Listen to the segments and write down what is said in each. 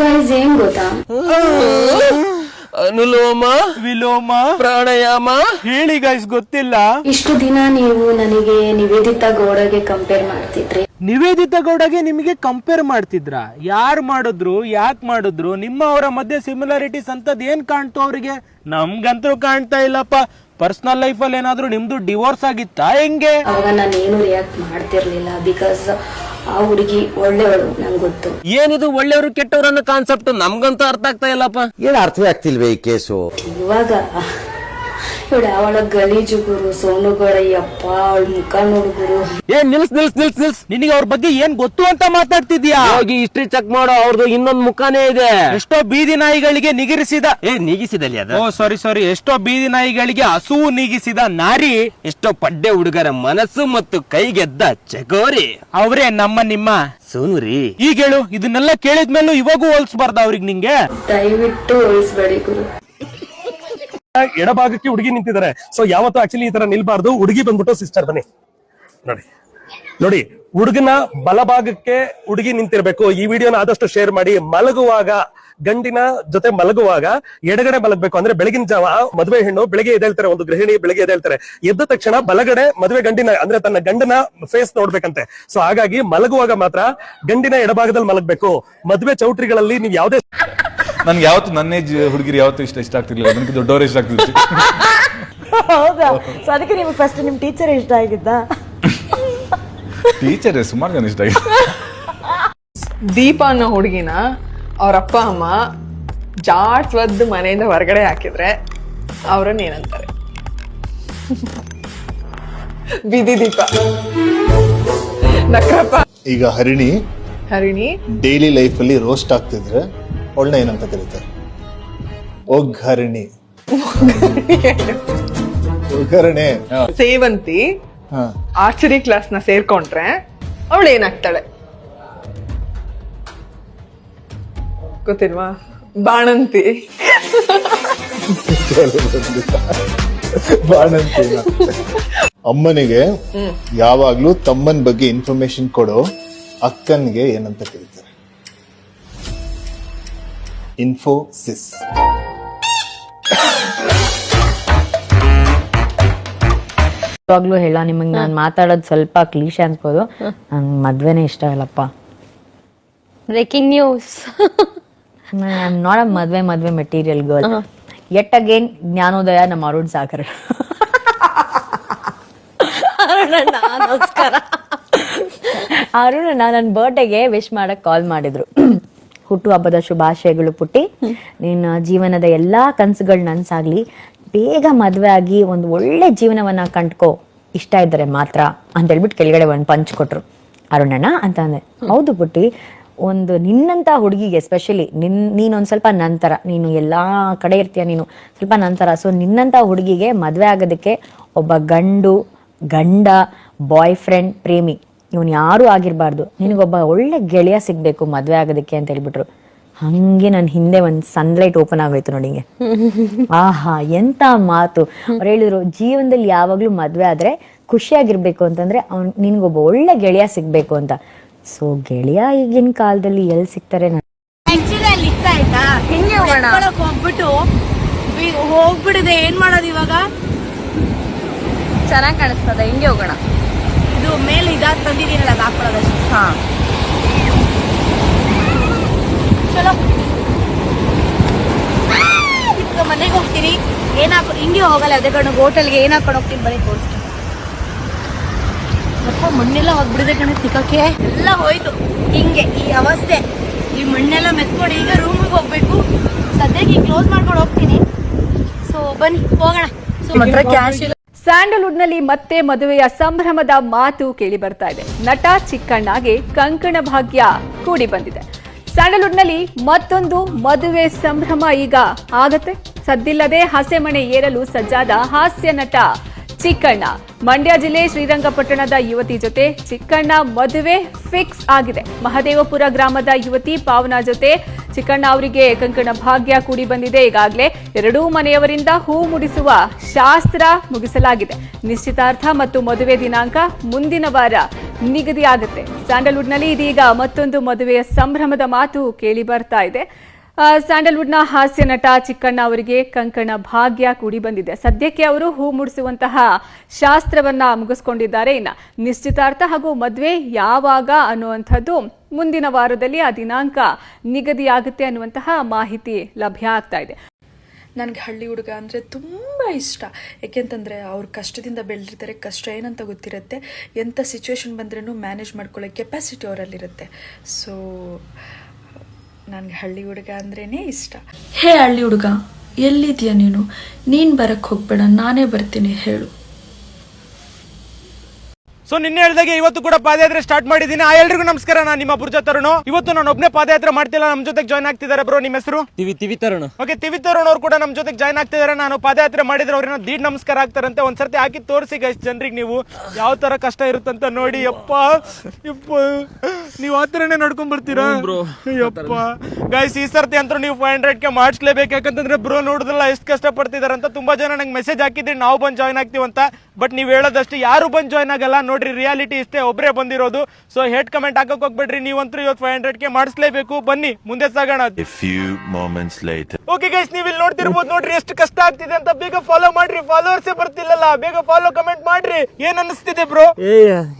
Guys ಏನ್ ಗೊತ್ತಾ? ಅನುಲೋಮ ವಿಲೋಮ ಪ್ರಾಣಾಯಾಮ. ಹೇಳಿ ಗೈಸ್ ಗೊತ್ತಿಲ್ಲ. ಇಷ್ಟು ದಿನ ನೀವು ನನಗೆ ನಿವೇದಿತ ಗೌಡಗೆ ಕಂಪೇರ್ ಮಾಡ್ತಿದ್ರಿ. ನಿವೇದಿತಾ ಗೌಡಗೆ ನಿಮಗೆ ಕಂಪೇರ್ ಮಾಡ್ತಿದ್ರ? ಯಾರ್ ಮಾಡಿದ್ರು ಯಾಕೆ ಮಾಡಿದ್ರು? ನಿಮ್ಮ ಅವರ ಮಧ್ಯೆ ಸಿಮಿಲಾರಿಟೀಸ್ ಅಂತದ್ ಏನ್ ಕಾಣ್ತು ಅವರಿಗೆ? ನಮ್ಗಂತೂ ಕಾಣ್ತಾ ಇಲ್ಲಪ್ಪ. ಪರ್ಸನಲ್ ಲೈಫ್ ಅಲ್ಲಿ ಏನಾದ್ರೂ ನಿಮ್ದು ಡಿವೋರ್ಸ್ ಆಗಿತ್ತಾ ಹೆಂಗೆ? ಅವಾಗ ನಾನು ಏನು ರಿಯಾಕ್ಟ್ ಮಾಡ್ತಿರ್ಲಿಲ್ಲ ಬಿಕಾಸ್ ಆ ಹುಡುಗಿ ಒಳ್ಳೆಯವಳು ನಂಗೆ ಗೊತ್ತು. ಏನಿದು ಒಳ್ಳೆಯವರು ಕೆಟ್ಟವ್ರು ಅನ್ನೋ ಕಾನ್ಸೆಪ್ಟ್ ನಮ್ಗಂತೂ ಅರ್ಥ ಆಗ್ತಾ ಇಲ್ಲಪ್ಪ. ಏನು ಅರ್ಥವೇ ಆಗ್ತಿಲ್ವೇ ಈ ಕೇಸು? ಇವಾಗ ಇವಳು ಅವಳ ಗಲೀಜು ಗುರು ಸೋನು ಗೌಡ ಯಪ್ಪ ಅವಳ ಮುಖ ನೋಡುಗುರು ಏ ನಿಲ್ಸ್ ನಿಲ್ಸ್ ನಿಲ್ಸ್ ನಿಲ್ಸ್. ನಿನಗೆ ಅವ್ರ ಬಗ್ಗೆ ಏನ್ ಗೊತ್ತು ಅಂತ ಮಾತಾಡ್ತಿದ್ಯಾ? ಹೋಗಿ ಹಿಸ್ಟ್ರಿ ಚೆಕ್ ಮಾಡೋ ಅವ್ರದ್ದು ಇನ್ನೊಂದ್ ಮುಖಾನೇ ಇದೆ. ಎಷ್ಟೋ ಬೀದಿ ನಾಯಿಗಳಿಗೆ ನಿಗಿರಿಸಿದ ಏ ನೀಗಿಸಿದಲ್ಲಿ ಅದ? ಓ ಸಾರಿ ಸಾರಿ ಎಷ್ಟೋ ಬೀದಿ ನಾಯಿಗಳಿಗೆ ಹಸುವು ನೀಗಿಸಿದ ನಾರಿ. ಎಷ್ಟೋ ಪಡ್ಡೆ ಹುಡುಗರ ಮನಸ್ಸು ಮತ್ತು ಕೈಗೆದ್ದ ಚಗೋರಿ. ಅವರೇ ನಮ್ಮ ನಿಮ್ಮ. ಸೋನುರಿ. ಈಗ ಹೇಳು ಇದನ್ನೆಲ್ಲ ಕೇಳಿದ್ಮೇಲೂ ಇವಾಗೂ ಹೋಲ್ಸ್ಬಾರ್ದ ಅವ್ರಿಗೆ ನಿಂಗೆ? ದಯವಿಟ್ಟು ಹೋಲಿಸ್ಬೇಡಿ ಗುರು. ಎಡಭಾಗಕ್ಕೆ ಹುಡುಗಿ ನಿಂತಿದ್ದಾರೆ. ಸೊ ಯಾವತ್ತು ಆಕ್ಚುಲಿ ಈ ತರ ನಿಲ್ಬಾರ್ದು. ಹುಡುಗಿ ಬಂದ್ಬಿಟ್ಟು ಸಿಸ್ಟರ್ ಬನ್ನಿ. ನೋಡಿ. ನೋಡಿ, ಹುಡುಗನ ಬಲಭಾಗಕ್ಕೆ ಹುಡುಗಿ ನಿಂತಿರ್ಬೇಕು. ಈ ವಿಡಿಯೋನ ಆದಷ್ಟು ಶೇರ್ ಮಾಡಿ. ಮಲಗುವಾಗ, ಗಂಡಿನ ಜೊತೆ ಮಲಗುವಾಗ ಎಡಗಡೆ ಮಲಗಬೇಕು. ಅಂದ್ರೆ ಬೆಳಗಿನ ಜಾವ, ಮದುವೆ ಹೆಣ್ಣು, ಬೆಳಗ್ಗೆ ಎದ್ದೇಳ್ತಾರೆ ಒಂದು ಗೃಹಿಣಿ, ಬೆಳಗ್ಗೆ ಎದ್ದೇಳ್ತಾರೆ. ಎದ್ದ ತಕ್ಷಣ ಬಲಗಡೆ ಮದುವೆ ಗಂಡಿನ, ಅಂದ್ರೆ ತನ್ನ ಗಂಡನ ಫೇಸ್ ನೋಡ್ಬೇಕಂತೆ. ಸೊ ಹಾಗಾಗಿ ಮಲಗುವಾಗ ಮಾತ್ರ ಗಂಡಿನ ಎಡಭಾಗದಲ್ಲಿ ಮಲಗಬೇಕು. ಮದುವೆ ಚೌಟ್ರಿಗಳಲ್ಲಿ ನೀವು ಯಾವ್ದೇ ನನ್ಗೆ ಯಾವತ್ತು ನನ್ನ ಏಜ್ ಹುಡುಗಿರು ಯಾವತ್ತು ಇಷ್ಟ ಇಷ್ಟ ಆಗ್ತಿರ್ಲಿಲ್ಲ. ನನಗೆ ದೊಡ್ಡವರು ಇಷ್ಟ ಆಗ್ತಿತ್ತು ಹೌದಾ? ಸೊ ಅದಕ್ಕೆ ನಿಮ್ಗೆ ಫಸ್ಟ್ ನಿಮ್ ಟೀಚರ್ ಇಷ್ಟ ಆಗಿದ್ದ? ಟೀಚರ್ ಸುಮಾರು ಜನ ಇಷ್ಟ ಆಗಿದೆ ದೀಪ ಅನ್ನೋ ಹುಡುಗಿನ ಅವ್ರ ಅಪ್ಪ ಅಮ್ಮ ಜಾಟ್ ಒದ್ದು ಮನೆಯಿಂದ ಹೊರಗಡೆ ಹಾಕಿದ್ರೆ ಅವ್ರನ್ನ ಏನಂತಾರೆ? ಬಿದಿ ದೀಪ. ನಕ್ರಪ್ಪ. ಈಗ ಹರಿಣಿ ಹರಿಣಿ. ಡೈಲಿ ಲೈಫಲ್ಲಿ ರೋಸ್ಟ್ ಆಗ್ತಿದ್ರೆ ಅವಳನ್ನ ಏನಂತ ಕರೀತಾರೆ? ಒಗ್ಗರಣಿ. ಒಗ್ಗರಣೆ. ಸೇವಂತಿ ಹಾ. ಆರ್ಚರಿ ಕ್ಲಾಸ್ನ ಸೇರ್ಕೊಂಡ್ರೆ ಅವಳು ಏನಾಗ್ತಾಳೆ? ಗೊತ್ತಿಲ್ವಾ? ಬಾಣಂತಿ. ಬಾಣಂತಿ ಅಮ್ಮನಿಗೆ ಯಾವಾಗ್ಲೂ ತಮ್ಮನ್ ಬಗ್ಗೆ ಇನ್ಫಾರ್ಮೇಶನ್ ಕೊಡೋ ಅಕ್ಕನ್ಗೆ ಏನಂತ ಕರೀತಾರೆ? ಇನ್ಫೋಸಿಸ್ ಯಾವಾಗ್ಲೂ ಹೇಳ ನಿಮಗೆ ನಾನು ಮಾತಾಡೋದು ಸ್ವಲ್ಪ ಕ್ಲೀಶೆ ಅನ್ಸ್ಬೋದು. ನಂಗೆ ಮದ್ವೆನೇ ಇಷ್ಟ ಇಲ್ಲಪ್ಪ. Breaking news. ನಾಟ್ ಅ ಮದ್ವೆ ಮದ್ವೆ ಮೆಟೀರಿಯಲ್ ಗರ್ಲ್. ಎಟ್ ಅಗೇನ್ ಜ್ಞಾನೋದಯ ನಮ್ಮ ಅರುಣ್ ಸಾಗರ್. ನಮಸ್ಕಾರ. ನಾನು ನನ್ನ ಬರ್ಡೇಗೆ ವಿಶ್ ಮಾಡಕ್ ಕಾಲ್ ಮಾಡಿದ್ರು. ಹುಟ್ಟು ಹಬ್ಬದ ಶುಭಾಶಯಗಳು ಪುಟ್ಟಿ. ನಿನ್ನ ಜೀವನದ ಎಲ್ಲಾ ಕನಸುಗಳು ನನ್ಸಾಗ್ಲಿ. ಬೇಗ ಮದ್ವೆ ಆಗಿ ಒಂದು ಒಳ್ಳೆ ಜೀವನವನ್ನ ಕಂಡ್ಕೋ. ಇಷ್ಟ ಇದ್ದಾರೆ ಮಾತ್ರ ಅಂತ ಹೇಳ್ಬಿಟ್ಟು ಕೆಳಗಡೆ ಒಂದು ಪಂಚ್ ಕೊಟ್ರು. ಅರುಣಣ್ಣ ಅಂತ ಅಂದೆ. ಹೌದು ಪುಟ್ಟಿ. ಒಂದು ನಿನ್ನಂತ ಹುಡುಗಿಗೆ ಎಸ್ಪೆಷಲಿ ನಿನ್, ನೀನೊಂದ್ ಸ್ವಲ್ಪ ನಂತರ, ನೀನು ಎಲ್ಲಾ ಕಡೆ ಇರ್ತೀಯ ನೀನು, ಸ್ವಲ್ಪ ನಂತರ. ಸೊ ನಿನ್ನಂತ ಹುಡುಗಿಗೆ ಮದ್ವೆ ಆಗೋದಕ್ಕೆ ಒಬ್ಬ ಗಂಡು, ಗಂಡ ಬಾಯ್ ಫ್ರೆಂಡ್ ಪ್ರೇಮಿ ಇವನ್ ಯಾರು ಆಗಿರ್ಬಾರ್ದು. ನಿನಗೊಬ್ಬ ಒಳ್ಳೆ ಗೆಳೆಯ ಸಿಗ್ಬೇಕು ಮದ್ವೆ ಆಗೋದಕ್ಕೆ ಅಂತ ಹೇಳ್ಬಿಟ್ರು. ಹಂಗೆ ನನ್ನ ಹಿಂದೆ ಒಂದು ಸನ್ಲೈಟ್ ಓಪನ್ ಆಗೋಯ್ತು ನೋಡಿ ಹಿಂಗೆ. ಆಹಾ ಎಂತ ಮಾತು. ಅವ್ರು ಹೇಳಿದ್ರು ಜೀವನದಲ್ಲಿ ಯಾವಾಗ್ಲೂ ಮದ್ವೆ ಆದ್ರೆ ಖುಷಿಯಾಗಿರ್ಬೇಕು ಅಂತಂದ್ರೆ ಅವ್ನ್ ನಿನ್ಗೊಬ್ಬ ಒಳ್ಳೆ ಗೆಳೆಯ ಸಿಗ್ಬೇಕು ಅಂತ. ಸೊ ಗೆಳೆಯ ಈಗಿನ ಕಾಲದಲ್ಲಿ ಎಲ್ಲಿ ಸಿಗ್ತಾರೆ ಹೋಗ್ಬಿಟ್ಟು ಹೋಗ್ಬಿಡಿದೆ ಏನ್ ಮಾಡೋದು ಇವಾಗ? ಚೆನ್ನಾಗಿ ಕಾಣಿಸ್ತದೆ ಹಿಂಗೆ ಹೋಗೋಣ. ಇದು ಮೇಲೆ ಇದಾಗ್ ತಂದಿದ್ದೀನಲ್ಲ ಅದು ಹಾಕೊಳ್ಳೋದಷ್ಟು ಹಾ. ಚಲೋ. ಈಗ ಮನೆಗೆ ಹೋಗ್ತೀನಿ. ಏನಾಕ ಹಾಕೊ ಹಿಂಗೆ ಹೋಗಲ್ಲ ಅದೇ ಕಣ್ಣು ಹೋಟೆಲ್ಗೆ ಏನ್ ಹಾಕೊಂಡು ಹೋಗ್ತೀನಿ ಬರೀ ತೋರಿಸ್ತೀನಿ ಅಪ್ಪ ಮಣ್ಣೆಲ್ಲ ಹೋಗ್ಬಿಡಿದೆ ಕಣ ತಿಕ್ಕಕ್ಕೆ. ಎಲ್ಲ ಹೋಯ್ತು. ಹಿಂಗೆ ಈ ಅವಸ್ಥೆ. ಈ ಮಣ್ಣೆಲ್ಲ ಮೆತ್ಕೊಂಡು ಈಗ ರೂಮಿಗೆ ಹೋಗ್ಬೇಕು. ಸದ್ಯಕ್ಕೆ ಕ್ಲೋಸ್ ಮಾಡ್ಕೊಂಡು ಹೋಗ್ತೀನಿ. ಸೊ ಬನ್ನಿ ಹೋಗೋಣ. ಸೊ ಮಾತ್ರ ಕ್ಯಾಶ್ ಇಲ್ಲ ಸ್ಯಾಂಡಲ್ವುಡ್ನಲ್ಲಿ ಮತ್ತೆ ಮದುವೆಯ ಸಂಭ್ರಮದ ಮಾತು ಕೇಳಿ ಬರ್ತಾ ಇದೆ. ನಟ ಚಿಕ್ಕಣ್ಣಗೆ ಕಂಕಣ ಭಾಗ್ಯ ಕೂಡಿ ಬಂದಿದೆ. ಸ್ಯಾಂಡಲ್ವುಡ್ನಲ್ಲಿ ಮತ್ತೊಂದು ಮದುವೆ ಸಂಭ್ರಮ ಈಗ ಆಗತ್ತೆ. ಸದ್ದಿಲ್ಲದೆ ಹಸೆಮಣೆ ಏರಲು ಸಜ್ಜಾದ ಹಾಸ್ಯ ನಟ ಚಿಕ್ಕಣ್ಣ. ಮಂಡ್ಯ ಜಿಲ್ಲೆ ಶ್ರೀರಂಗಪಟ್ಟಣದ ಯುವತಿ ಜೊತೆ ಚಿಕ್ಕಣ್ಣ ಮದುವೆ ಫಿಕ್ಸ್ ಆಗಿದೆ. ಮಹದೇವಪುರ ಗ್ರಾಮದ ಯುವತಿ ಪಾವನ ಜೊತೆ ಚಿಕ್ಕಣ್ಣ ಅವರಿಗೆ ಕಂಕಣ ಭಾಗ್ಯ ಕೂಡಿ ಬಂದಿದೆ. ಈಗಾಗಲೇ ಎರಡೂ ಮನೆಯವರಿಂದ ಹೂ ಮುಡಿಸುವ ಶಾಸ್ತ್ರ ಮುಗಿಸಲಾಗಿದೆ. ನಿಶ್ಚಿತಾರ್ಥ ಮತ್ತು ಮದುವೆ ದಿನಾಂಕ ಮುಂದಿನ ವಾರ ನಿಗದಿಯಾಗುತ್ತೆ. ಸ್ಯಾಂಡಲ್ವುಡ್ನಲ್ಲಿ ಇದೀಗ ಮತ್ತೊಂದು ಮದುವೆಯ ಸಂಭ್ರಮದ ಮಾತು ಕೇಳಿ ಬರ್ತಾ ಇದೆ. ಸ್ಯಾಂಡಲ್ವುಡ್ನ ಹಾಸ್ಯ ನಟ ಚಿಕ್ಕಣ್ಣ ಅವರಿಗೆ ಕಂಕಣ ಭಾಗ್ಯ ಕೂಡಿ ಬಂದಿದೆ. ಸದ್ಯಕ್ಕೆ ಅವರು ಹೂ ಮುಡಿಸುವಂತಹ ಶಾಸ್ತ್ರವನ್ನ ಮುಗಿಸ್ಕೊಂಡಿದ್ದಾರೆ. ಇನ್ನ ನಿಶ್ಚಿತಾರ್ಥ ಹಾಗೂ ಮದುವೆ ಯಾವಾಗ ಅನ್ನುವಂಥದ್ದು ಮುಂದಿನ ವಾರದಲ್ಲಿ ಆ ದಿನಾಂಕ ನಿಗದಿಯಾಗುತ್ತೆ ಅನ್ನುವಂತಹ ಮಾಹಿತಿ ಲಭ್ಯ ಆಗ್ತಾ ಇದೆ. ನನಗೆ ಹಳ್ಳಿ ಹುಡುಗ ಅಂದರೆ ತುಂಬ ಇಷ್ಟ. ಏಕೆಂತಂದರೆ ಅವ್ರು ಕಷ್ಟದಿಂದ ಬೆಳೆದಿರ್ತಾರೆ ಕಷ್ಟ ಏನಂತ ಗೊತ್ತಿರುತ್ತೆ. ಎಂಥ ಸಿಚುವೇಶನ್ ಬಂದ್ರೂ ಮ್ಯಾನೇಜ್ ಮಾಡ್ಕೊಳ್ಳೋ ಕೆಪಾಸಿಟಿ ಅವರಲ್ಲಿರುತ್ತೆ. ಸೊ ನನಗೆ ಹಳ್ಳಿ ಹುಡುಗ ಅಂದ್ರೇ ಇಷ್ಟ. ಹೇ ಹಳ್ಳಿ ಹುಡುಗ ಎಲ್ಲಿದೆಯಾ ನೀನು? ನೀನು ಬರಕ್ಕೆ ಹೋಗ್ಬೇಡ ನಾನೇ ಬರ್ತೀನಿ ಹೇಳು. ಸೊ ನಿನ್ನೆ ಹೇಳ್ದಾಗೆ ಇವತ್ತು ಕೂಡ ಪಾದಯಾತ್ರೆ ಸ್ಟಾರ್ಟ್ ಮಾಡಿದೀನಿ ಆ ಎಲ್ರಿಗೂ ನಮಸ್ಕಾರ. ನಾನು ನಿಮ್ಮ ಬುರ್ಜ ತರುಣ್. ಇವತ್ತು ನಾನು ಒಬ್ಬನೇ ಪಾದಯಾತ್ರೆ ಮಾಡ್ತಿಲ್ಲ. ನಮ್ಮ ಜೊತೆಗೆ ಜಾಯ್ನ್ ಆಗ್ತಿದ್ದಾರೆ ಬ್ರೋ ನಿಮ್ಮ ಹೆಸರು? TV TV Tarun. Okay TV Tarun ಅವ್ರು ಕೂಡ ನಮ್ಮ ಜೊತೆಗೆ ಜಾಯ್ನ್ ಆಗ್ತಿದ್ದಾರೆ. ನಾನು ಪಾದಯಾತ್ರೆ ಮಾಡಿದ್ರೆ ಅವ್ರನ್ನ ದೀಡ್ ನಮಸ್ಕಾರ ಆಗ್ತಾರಂತೆ. ಒಂದ್ಸರ್ತಿ ಹಾಕಿ ತೋರಿಸಿ ಗೈಸ್ ಜನರಿಗೆ ನೀವು. ಯಾವ ತರ ಕಷ್ಟ ಇರುತ್ತಂತ ನೋಡಿ. ಯಪ್ಪ ಯಪ್ಪ. ನೀವು ಆ ಥರನೇ ನಡ್ಕೊಂಡ್ ಬರ್ತೀರಾ? ಯಪ್ಪ. ಗೈಸ್ ಈ ಸರ್ತಿ ಅಂತೂ ನೀವು ಫೈವ್ ಹಂಡ್ರೆಡ್ ಕೆ ಮಾಡಿಸ್ಲೇಬೇಕು. ಯಾಕಂತಂದ್ರೆ ಬ್ರೋ ನೋಡಿದ್ರಲ್ಲ ಎಷ್ಟು ಕಷ್ಟ ಪಡ್ತಿದಾರೆ ಅಂತ ತುಂಬಾ ಜನ ನಂಗೆ ಮೆಸೇಜ್ ಹಾಕಿದ್ರಿ. ನಾವು ಬಂದು ಜಾಯ್ನ್ ಆಗ್ತೀವಿ ಅಂತ ಬಟ್ ನೀವು ಹೇಳೋದಷ್ಟು. ಯಾರು ಬಂದು ಜಾಯ್ನ್ ಆಗಲ್ಲ. ನೋಡ್ರಿ ರಿಯಾಲಿಟಿ ಇಷ್ಟೇ ಒಬ್ಬರೇ ಬಂದಿರೋದು. ಸೊ ಹೇಟ್ ಕಮೆಂಟ್ ಹಾಕಕ್ ಹೋಗ್ಬೇಡ್ರಿ. ನೀವಂತೂ ಇವತ್ತು ಫೈವ್ ಹಂಡ್ರೆಡ್ಗೆ ಮಾಡಿಸ್ಲೇಬೇಕು. ಬನ್ನಿ ಮುಂದೆ ಸಾಗೋಣ. ಓಕೆ ಗೈಸ್ ನೀವು ಇಲ್ಲಿ ನೋಡ್ತಿರ್ಬೋದು ನೋಡ್ರಿ ಎಷ್ಟು ಕಷ್ಟ ಆಗ್ತಿದೆ ಅಂತ ಬೇಗ ಫಾಲೋ ಮಾಡ್ರಿ. ಫಾಲೋವರ್ಸ್ ಬರ್ತಿಲ್ಲಲ್ಲ ಬೇಗ ಫಾಲೋ ಕಮೆಂಟ್ ಮಾಡ್ರಿ. ಏನ್ ಅನಿಸ್ತಿದೆ ಬ್ರೋ ಏ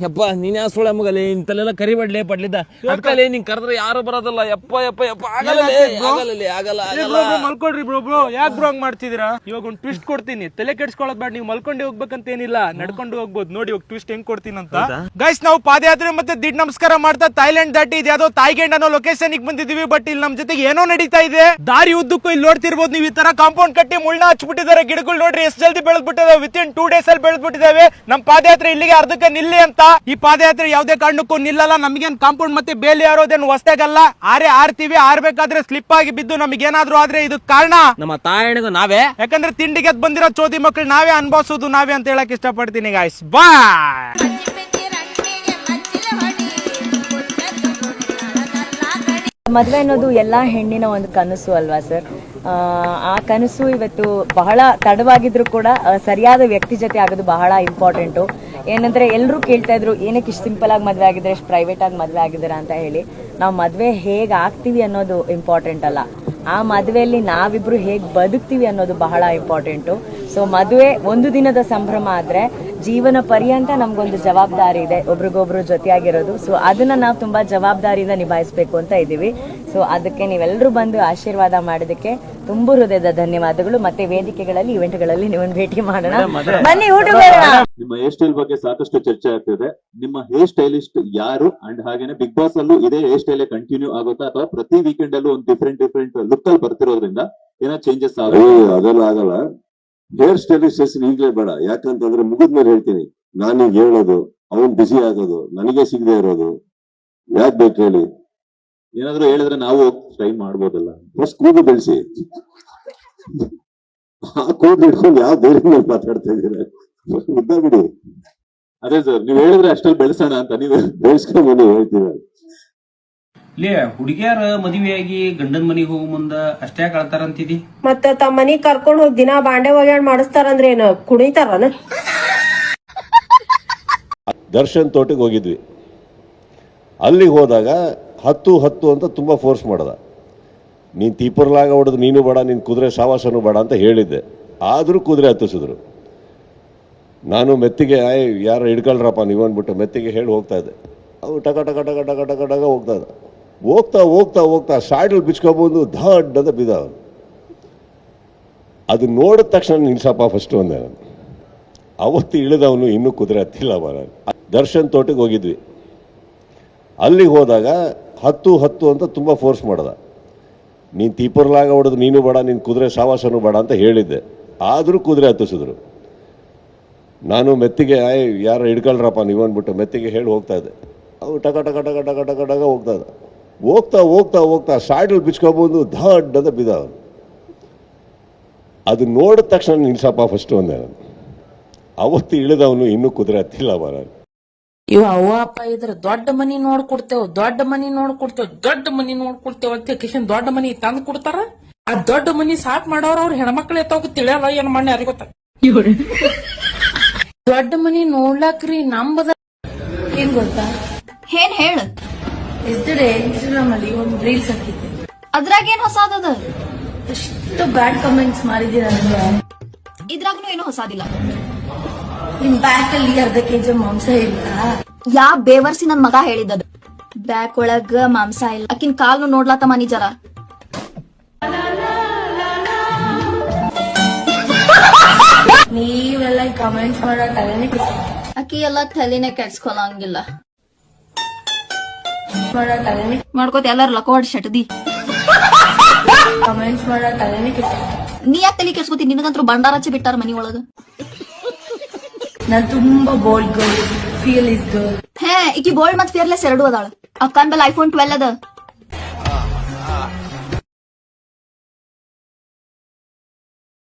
ಯಪ್ಪ ನೀನ್ ಯಾವ ಸುಳ್ಳ ಮಗಲೇ? ಇಂತಲ್ಲೆಲ್ಲ ಕರಿಬಡ್ಲೆ ಪಡ್ಲಿದ್ದ. ಅಂತಲ್ಲಿ ನೀನ್ ಕರೆದ್ರೆ ಯಾರು ಬರೋದಲ್ಲ. ಯಪ್ಪ ಯಪ್ಪ ಯಪ್ಪ ಆಗಲ್ಲ ಆಗಲ್ಲ ಆಗಲ್ಲ ಆಗಲ್ಲ. ಮಲ್ಕೊಡ್ರಿ ಬ್ರೋ ಬ್ರೋ ಯಾಕೆ ಬ್ರೋ ಹಂಗ್ ಮಾಡ್ತಿದ್ದೀರಾ? ಇವಾಗ ಒಂದು ಟ್ವಿಸ್ಟ್ ಕೊಡ್ತೀನಿ. ತಲೆ ಕೆಡ್ಸ್ಕೊಳ್ಳೋದ್ ಬೇಡ ನೀವು ಮಲ್ಕೊಂಡೆ ಹೋಗ್ಬೇಕಂತ ಏನಿಲ್ಲ ನಡ್ಕೊಂಡು ಹೋಗ್ಬೋದು. ನೋಡಿ ಇವಾಗ ಟ್ವಿಸ್ಟ್ ಹೆಂಗ್ ಕೊಡ್ತೀನಿ ಅಂತ ಗೈಸ್ ನಾವು ಪಾದಯಾತ್ರೆ ಮತ್ತೆ ದಿಡ್ ನಮಸ್ಕಾರ ಮಾಡ್ತಾ ಥೈಲ್ಯಾಂಡ್ ದಾಟಿ ಇದ್ಯಾವುದೋ ತಾಯ್ಗೆಂಡ್ ಅನ್ನೋ ಲೊಕೇಶನ್ ಬಂದಿದೀವಿ ಬಟ್ ಇಲ್ಲಿ ನಮ್ ಜೊತೆಗೆ ಏನೋ ನಡೀತಾ ಇದೆ. ದಾರಿ ಉದ್ದಕ್ಕೂ ಇಲ್ಲಿ ನೋಡ್ತಿರ್ಬೋದು ನೀವು ಈ ತರ ಕಾಂಪೌಂಡ್ ಕಟ್ಟಿ ಮುಳ್ಳ ಹಚ್ಬಿಟ್ಟಿದ್ದಾರೆ. ಗಿಡಗಳು ನೋಡ್ರಿ ಎಷ್ಟು ಜಲ್ದಿ ಬೆಳೆದ್ಬಿಟ್ಟಿದಾವೆ. ವಿತ್ ಇನ್ ಟೂ ಡೇಸ್ ಅಲ್ಲಿ ಬೆಳೆದ್ಬಿಟ್ಟಿದಾವೆ. ನಮ್ ಪಾದಯಾತ್ರೆ ಇಲ್ಲಿಗೆ ಅರ್ಧಕ್ಕೆ ನಿಲ್ಲಿ ಅಂತ. ಈ ಪಾದಯಾತ್ರೆ ಯಾವ್ದೇ ಕಾರಣಕ್ಕೂ ನಿಲ್ಲಲ್ಲ. ನಮಗೇನ್ ಕಾಂಪೌಂಡ್ ಮತ್ತೆ ಬೇಲಿ ಯಾರೋದೇನು ಹೊಸ್ದಾಗಲ್ಲ. ಆರೇ ಆರ್ತೀವಿ ಆರ್ಬೇಕಾದ್ರೆ ಸ್ಲಿಪ್ ಆಗಿ ಬಿದ್ದು ನಮಗೇನಾದ್ರೂ ಆದ್ರೆ ಇದಕ್ ಕಾರಣ? ನಮ್ಮ ತಾಯಣಿಗೂ ನಾವೇ. ಯಾಕಂದ್ರೆ ತಿಂಡಿಗೆ ಬಂದಿರೋ ಚೋದಿ ಮಕ್ಕಳು ನಾವೇ ಅನ್ಭವಿಸೋದು ನಾವೇ ಅಂತ ಹೇಳಕ್ ಇಷ್ಟಪಡ್ತೀನಿ ಗಾಯ್ಸ್ ಬಾಯ್ ಮದುವೆ ಅನ್ನೋದು ಎಲ್ಲ ಹೆಣ್ಣಿನ ಒಂದು ಕನಸು ಅಲ್ವಾ ಸರ್? ಆ ಕನಸು ಇವತ್ತು ಬಹಳ ತಡವಾಗಿದ್ರು ಕೂಡ ಸರಿಯಾದ ವ್ಯಕ್ತಿ ಜೊತೆ ಆಗೋದು ಬಹಳ ಇಂಪಾರ್ಟೆಂಟು ಏನಂದ್ರೆ ಎಲ್ಲರೂ ಕೇಳ್ತಾ ಇದ್ರು ಏನಕ್ಕೆ ಇಷ್ಟು ಸಿಂಪಲ್ ಆಗಿ ಮದುವೆ ಆಗಿದ್ರೆ, ಇಷ್ಟು ಪ್ರೈವೇಟ್ ಆಗಿ ಮದುವೆ ಆಗಿದ್ದೀರಾ? ಅಂತ ಹೇಳಿ. ನಾವು ಮದುವೆ ಹೇಗೆ ಆಗ್ತೀವಿ ಅನ್ನೋದು ಇಂಪಾರ್ಟೆಂಟ್ ಅಲ್ಲ. ಆ ಮದುವೆಯಲ್ಲಿ ನಾವಿಬ್ರು ಹೇಗೆ ಬದುಕ್ತೀವಿ ಅನ್ನೋದು ಬಹಳ ಇಂಪಾರ್ಟೆಂಟು ಸೊ ಮದುವೆ ಒಂದು ದಿನದ ಸಂಭ್ರಮ ಆದ್ರೆ ಜೀವನ ಪರ್ಯಂತ ನಮ್ಗೊಂದು ಜವಾಬ್ದಾರಿ ಇದೆ ಒಬ್ರಿಗೊಬ್ರು ಜೊತೆಯಾಗಿರೋದು. ಸೊ ಅದನ್ನ ನಾವು ತುಂಬಾ ಜವಾಬ್ದಾರಿಯಿಂದ ನಿಭಾಯಿಸಬೇಕು ಅಂತ ಇದ್ದೀವಿ. ಸೊ ಅದಕ್ಕೆ ನೀವೆಲ್ಲರೂ ಬಂದು ಆಶೀರ್ವಾದ ಮಾಡೋದಕ್ಕೆ ತುಂಬು ಹೃದಯದ ಧನ್ಯವಾದಗಳು. ಮತ್ತೆ ವೇದಿಕೆಗಳಲ್ಲಿ ಇವೆಂಟ್ಗಳಲ್ಲಿ ನೀವೊಂದು ಭೇಟಿ ಮಾಡೋಣ. ಬನ್ನಿ ಊಟ ನಿಮ್ಮ ಹೇರ್ ಸ್ಟೈಲ್ ಬಗ್ಗೆ ಸಾಕಷ್ಟು ಚರ್ಚೆ ಆಗ್ತಿದೆ. ನಿಮ್ಮ ಹೇರ್ ಸ್ಟೈಲಿಸ್ಟ್ ಯಾರು? ಅಂಡ್ ಹಾಗೇನೆ ಬಿಗ್ ಬಾಸ್ ಅಲ್ಲೂ ಇದೇ ಹೇರ್ ಸ್ಟೈಲ್ ಕಂಟಿನ್ಯೂ ಆಗುತ್ತಾ? ಅಥವಾ ಪ್ರತಿ ವೀಕೆಂಡ್ ಅಲ್ಲೂ ಒಂದು ಡಿಫ್ರೆಂಟ್ ಡಿಫ್ರೆಂಟ್ ಲುಕ್ ಅಲ್ಲಿ ಬರ್ತಿರೋದ್ರಿಂದ ಏನೋ ಚೇಂಜಸ್ ಆಗುತ್ತೆ? ಅದೆಲ್ಲ ಆಗಲ್ಲ. ಹೇರ್ ಸ್ಟೈಲಿಸ್ಟ್ ಹೆಸರು ಈಗಲೇ ಬೇಡ. ಯಾಕಂತಂದ್ರೆ ಮುಗಿದ್ಮೇಲೆ ಹೇಳ್ತೀನಿ. ನಾನೀಗ ಹೇಳೋದು, ಅವನ್ ಬಿಸಿ ಆಗೋದು, ನನಗೆ ಸಿಗದೆ ಇರೋದು, ಯಾಕೆ ಬೇಕು ಹೇಳಿ? ಏನಾದ್ರು ಹೇಳಿದ್ರೆ ನಾವು ಟ್ರೈ ಮಾಡ್ಬೋದಲ್ಲ. ಫಸ್ಟ್ ಕೂದು ಬೆಳೆಸಿ. ಆ ಕೂದು ಇಟ್ಕೊಂಡು ಯಾವ ಬೇರೆ ಮೇಲೆ ಮಾತಾಡ್ತಾ ಇದ್ದೀರಾ? ಬಿಡಿ ಅದೇ ಸರ್, ನೀವು ಹೇಳಿದ್ರೆ ಅಷ್ಟಲ್ಲಿ ಬೆಳೆಸೋಣ ಅಂತ, ನೀವು ಬೆಳೆಸ್ಕೊಂಬನ್ನಿ ಹೇಳ್ತೀನಿ ಲೇ ಹುಡುಗಿಯರ ಮದುವೆಯಾಗಿ ಗಂಡನ ಮನೆಗೆ ಹೋಗೋ ಮುಂದ ಅಷ್ಟೇ ಕಳ್ತಾರಂತಿದಿ ಮತ್ತ ತಮ್ಮ ಮನಿಗ್ ಕರ್ಕೊಂಡು ಹೋಗಿ ದಿನ ಬಾಂಡೆ ಒಗ್ಯಾಡ್ ಮಾಡಿಸ್ತಾರಂದ್ರೆ ಏನು? ಕುಣಿತಾರನ? ದರ್ಶನ್ ತೋಟಕ್ಕೆ ಹೋಗಿದ್ವಿ. ಅಲ್ಲಿಗೆ ಹೋದಾಗ ಹತ್ತು ಹತ್ತು ಅಂತ ತುಂಬ ಫೋರ್ಸ್ ಮಾಡ್ದ. ನೀನು ತೀಪರ್ಲಾಗ ಹೊಡೆದು ನೀನು ಬೇಡ ನೀನು ಕುದುರೆ ಸಾವಾಸನೂ ಬೇಡ ಅಂತ ಹೇಳಿದ್ದೆ. ಆದರೂ ಕುದುರೆ ಹತ್ತಿಸಿದ್ರು. ನಾನು ಮೆತ್ತಿಗೆ ಆಯ್ ಯಾರು ಹಿಡ್ಕೊಳ್ರಪ್ಪ ನೀವು ಅಂದ್ಬಿಟ್ಟು ಮೆತ್ತಿಗೆ ಹೇಳಿ ಹೋಗ್ತಾ ಇದ್ದೆ. ಅವು ಟಕ ಟಕ ಟಕ ಟಕ ಟಕ ಟಕ ಹೋಗ್ತಾ ಇದ್ದ. ಹೋಗ್ತಾ ಹೋಗ್ತಾ ಹೋಗ್ತಾ ಸಾಡಲ್ ಬಿಚ್ಕೊಬಂದು ದಡ್ಡ ಅಂತ ಬಿದ್ದ ಅದು ನೋಡಿದ ತಕ್ಷಣ ನಿಲ್ಸಪ್ಪ ಫಸ್ಟು ಒಂದೆ. ನಾನು ಅವತ್ತು ಇಳಿದವನು ಇನ್ನೂ ಕುದುರೆ ಹತ್ತಿಲ್ಲ ಬರ ದರ್ಶನ್ ತೋಟಕ್ಕೆ ಹೋಗಿದ್ವಿ. ಅಲ್ಲಿಗೆ ಹೋದಾಗ ಹತ್ತು ಹತ್ತು ಅಂತ ತುಂಬ ಫೋರ್ಸ್ ಮಾಡ್ದ. ನೀನು ತೀಪರ್ಲಾಗ ಹೊಡೆದು ನೀನು ಬೇಡ, ನೀನು ಕುದುರೆ ಸಾವಾಸನೂ ಬೇಡ ಅಂತ ಹೇಳಿದ್ದೆ. ಆದರೂ ಕುದುರೆ ಹತ್ತಿಸಿದ್ರು. ನಾನು ಮೆತ್ತಿಗೆ ಯಾರು ಹಿಡ್ಕೊಳ್ರಪ್ಪ ನೀವು ಅಂದ್ಬಿಟ್ಟು ಮೆತ್ತಿಗೆ ಹೇಳಿ ಹೋಗ್ತಾ ಇದ್ದೆ. ಅವು ಟಕ ಟಕ ಟಕ ಟಕ ಟಕ ಟಕ ಹೋಗ್ತಾ ಇದ್ದ. ಹೋಗ್ತಾ ಹೋಗ್ತಾ ಹೋಗ್ತಾ ಸಾಯ್ಡಲ್ಲಿ ಬಿಚ್ಕೊಬೋದು ದಡ್ ಅಂತ ಬಿದ್ದ ಅದು ನೋಡಿದ ತಕ್ಷಣ ನಿಲ್ಸಪ್ಪ ಫಸ್ಟ್ ಒಂದೇ. ಅವತ್ತು ಇಳಿದವನು ಇನ್ನೂ ಕುದುರೆ ಹತ್ತಿಲ್ಲ ಬರ ಇವ ಅವ್ವ ಅಪ್ಪ ಇದ್ರ ದೊಡ್ಡ ಮನಿ ನೋಡ್ಕೊಡ್ತೇವ್ ದೊಡ್ಡ ಮನಿ ನೋಡ್ಕೊಡ್ತೇವ್ ದೊಡ್ಡ ಮನಿ ನೋಡ್ಕೊಡ್ತೇವ್ ಅಂತ ಕಿಶನ್ ದೊಡ್ಡ ಮನಿ ತಂದ್ ಕೊಡ್ತಾರ? ಆ ದೊಡ್ಡ ಮನಿ ಸಾಕ್ ಮಾಡೋರ್ ಅವ್ರ ಹೆಣ್ಮಕ್ಳು ಎತ್ತೋಗ ತಿಳಿಯಲ್ಲ ಏನ್ ಮಣ್ಣೆ ಯಾರಿಗ್ ಗೊತ್ತ? ದೊಡ್ಡ ಮನಿ ನೋಡ್ಲಾಕ್ರಿ ನಂಬದ ಏನ್ ಗೊತ್ತಾ? ಏನ್ ಹೇಳ? ಎಸ್ಟರ್ಡೇ ಇನ್ಸ್ಟಾಗ್ರಾಮ್ ಅಲ್ಲಿ ಒಂದು ರೀಲ್ಸ್ ಹಾಕಿದ್ದೆ. ಅದ್ರಾಗ ಏನ್ ಹೊಸಾದದ? ಎಷ್ಟು ಬ್ಯಾಡ್ ಕಮೆಂಟ್ಸ್ ಮಾಡಿದೀರ ನನಗೆ ಇದ್ರಾಗನು ಏನು ಹೊಸಾದಿಲ್ಲ. ನಿಮ್ ಬ್ಯಾಕ್ ಅಲ್ಲಿ ಅರ್ಧ ಕೆಜಿ ಮಾಂಸ ಇಲ್ಲ. ಯಾ ಬೇವರ್ಸಿ ನನ್ ಮಗ ಹೇಳಿದ್ದದು. ಬ್ಯಾಕ್ ಒಳಗ ಮಾಂಸ ಇಲ್ಲ. ಅಕ್ಕಿನ ಕಾಲ್ನು ನೋಡ್ಲಾತಮ್ಮ ನೀ ಜರ. ನೀವೆಲ್ಲ ಕಮೆಂಟ್ ಮಾಡೋ ತಲೆನೇ ಅಕ್ಕಿ ಎಲ್ಲ ತಲೆನೇ ಕೆಡ್ಸ್ಕೊಳಂಗಿಲ್ಲ. ಮಾಡ್ಕೋತ ಎಲ್ಲಾರು ಲಕೋಡ್ ಶಟದಿ ಕಮೆಂಟ್ಸ್ ಮಾಡೋ ತಲೆನೇ ನೀ ಯಾಕೆ ತಲೆ ಕೆಡ್ಸ್ಕೊತಿ? ನಿನಗಂತೂ ಬಂಡಾರ ಹಚ್ಚಿ ಬಿಟ್ಟಾರ ಮನಿ ಒಳಗ ನಾನ್ ತುಂಬಾ bold girl feel is girl ಹೇ ಈಕಿ ಬೋಲ್ಡ್ ಮತ್ ಫಿಯರ್ಲೆಸ್ ಎರಡು ಅದಾಳ. ಅಕ್ಕನ್ ಬೆಲ್ಲ ಐಫೋನ್ ಟ್ವೆಲ್ ಅದ.